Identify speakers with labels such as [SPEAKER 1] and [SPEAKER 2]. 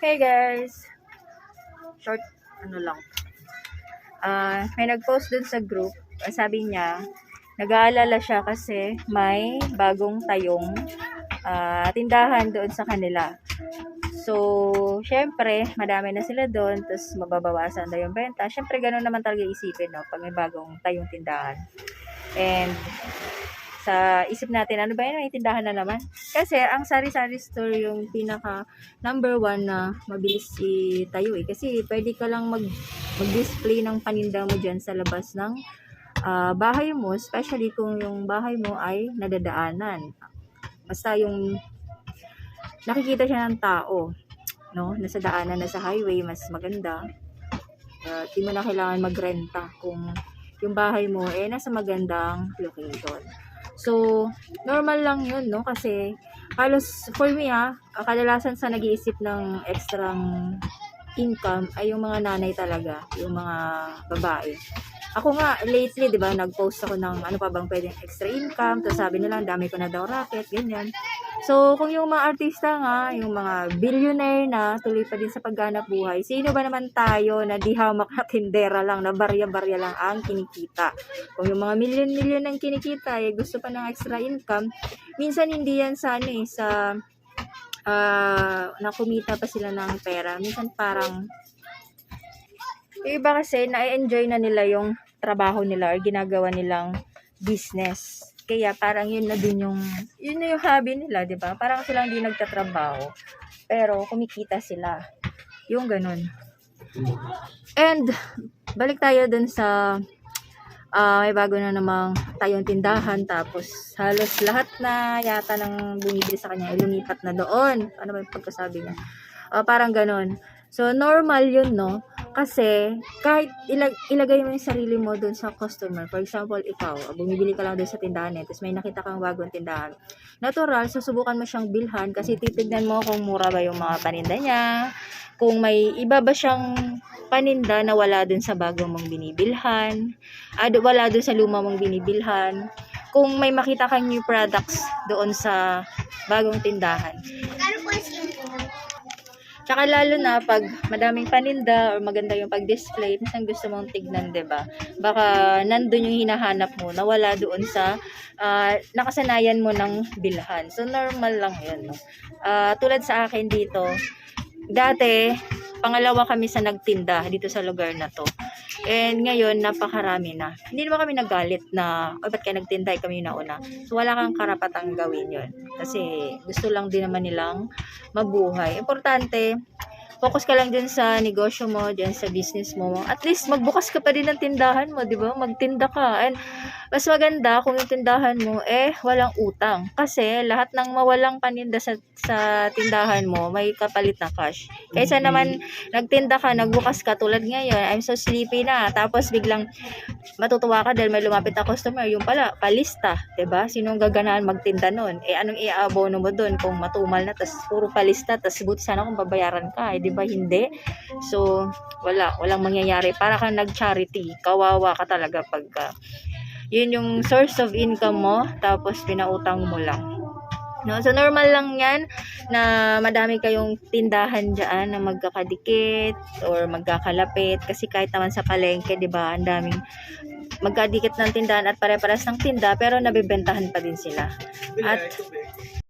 [SPEAKER 1] Hey guys! Short, ano lang. Ah, may nag-post dun sa group. Ah, Sabi niya, nag-aalala siya kasi may bagong tayong ah, tindahan doon sa kanila. So, syempre, madami na sila doon, tapos mababawasan na yung benta. Syempre, ganun naman talaga isipin, no, pag may bagong tayong tindahan. And, sa isip natin, ano ba yun, may tindahan na naman. Kasi, ang sari-sari store yung pinaka number one na mabilis itayo eh. Kasi, pwede ka lang mag, mag-display ng paninda mo dyan sa labas ng ah, bahay mo, especially kung yung bahay mo ay nadadaanan. Basta yung nakikita siya ng tao, no? Nasa daanan, nasa highway, mas maganda. Uh, di mo na kailangan magrenta kung yung bahay mo eh nasa magandang location. So, normal lang yun, no? Kasi, halos, for me ah, ah, kadalasan sa nag-iisip ng extrang income ay yung mga nanay talaga, yung mga babae. Ako nga, lately, di ba, nag-post ako ng ano pa bang pwedeng extra income, tapos sabi nila, dami ko na daw racket, ganyan. So, kung yung mga artista nga, yung mga billionaire na tuloy pa din sa pagganap buhay, sino ba naman tayo na di hamak na tindera lang, na barya-barya lang ang kinikita? Kung yung mga milyon-milyon ang kinikita, eh, gusto pa ng extra income, minsan hindi yan sa ano eh, sa ah nakumita pa sila ng pera. Minsan parang yung iba kasi na-enjoy na nila yung trabaho nila or ginagawa nilang business. Kaya parang yun na din yung, yun na yung hobby nila, di ba? Parang silang hindi nagtatrabaho. Pero kumikita sila. Yung ganun. And, balik tayo dun sa ah may bago na namang tayong tindahan tapos halos lahat na yata ng bumibili sa kanya ay lumipat na doon. Ano ba yung pagkasabi niya? Ah, parang ganun. So, normal yun, no? Kasi, kahit ilag ilagay mo yung sarili mo doon sa customer. For example, ikaw, bumibili ka lang doon sa tindahan eh, tapos may nakita kang bagong tindahan. Natural, susubukan mo siyang bilhan kasi titignan mo kung mura ba yung mga paninda niya, kung may iba ba siyang paninda na wala dun sa bago mong binibilhan, do- wala dun sa luma mong binibilhan, kung may makita kang new products doon sa bagong tindahan. Tsaka lalo na pag madaming paninda or maganda yung pag-display, minsan gusto mong tignan, 'di ba? Baka nandun yung hinahanap mo na wala doon sa ah, nakasanayan mo ng bilhan. So normal lang 'yun, no. Ah, tulad sa akin dito, dati pangalawa kami sa nagtinda dito sa lugar na to. And ngayon, napakarami na. Hindi naman kami nagalit na, o ba't kayo nagtinda, kami yung nauna. So, wala kang karapatang gawin yon Kasi, gusto lang din naman nilang mabuhay. Importante, focus ka lang dyan sa negosyo mo, dyan sa business mo. At least, magbukas ka pa din ng tindahan mo, di ba? Magtinda ka. And, mas maganda kung yung tindahan mo, eh, walang utang. Kasi, lahat ng mawalang paninda sa, sa tindahan mo, may kapalit na cash. Kaysa naman, nagtinda ka, nagbukas ka, tulad ngayon, I'm so sleepy na. Tapos, biglang, matutuwa ka dahil may lumapit na customer. Yung pala, palista, ba Sinong gaganaan magtinda nun? Eh, anong i-abono mo doon kung matumal na, tas puro palista, tas buti sana kung babayaran ka, eh, di ba Hindi. So, wala, walang mangyayari. Para kang nag-charity. Kawawa ka talaga pagka, yun yung source of income mo, tapos pinautang mo lang. No? So, normal lang yan na madami kayong tindahan dyan na magkakadikit or magkakalapit. Kasi kahit naman sa palengke, di ba, ang daming magkadikit ng tindahan at pare-pares ng tinda pero nabibentahan pa din sila. At